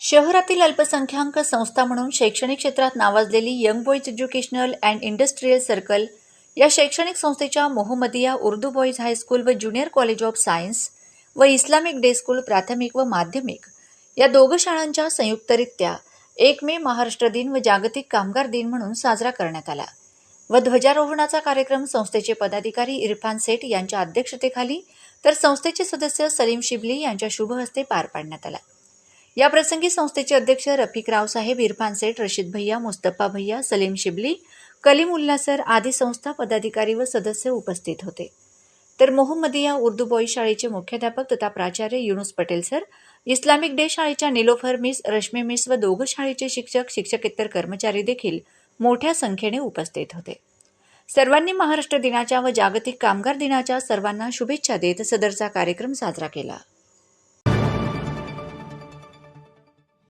शहरातील अल्पसंख्याक संस्था म्हणून शैक्षणिक क्षेत्रात नावाजलेली young boys educational and industrial circle या शैक्षणिक संस्थेच्या Mohammadia Urdu boys high school व ज्युनियर कॉलेज ऑफ सायन्स व इस्लामिक डे स्कूल प्राथमिक व माध्यमिक या दोघं शाळांच्या संयुक्तरित्या एक मे महाराष्ट्र दिन व जागतिक कामगार दिन म्हणून साजरा करण्यात आला व ध्वजारोहणाचा कार्यक्रम संस्थेचे पदाधिकारी इरफान सेठ यांच्या अध्यक्षतेखाली तर संस्थेचे सदस्य सलीम शिबली यांच्या शुभ हस्ते पार पाडण्यात आला. या प्रसंगी संस्थेचे अध्यक्ष रफिक रावसाहेब इरफान सेठ रशीद भैया मुस्तफा भैया सलीम शिबली कलीम उल्ला सर आदी संस्था पदाधिकारी व सदस्य उपस्थित होते. तर मोहम्मदिया उर्दू बॉई शाळेचे मुख्याध्यापक तथा प्राचार्य Yunus Patel sir Islamic day शाळेच्या निलोफर मिस रश्मी मिस व दोघं शाळेचे शिक्षक शिक्षकेतर कर्मचारी देखील मोठ्या संख्येने उपस्थित होते. सर्वांनी महाराष्ट्र दिनाच्या व जागतिक कामगार दिनाच्या सर्वांना शुभेच्छा देत सदरचा कार्यक्रम साजरा केला.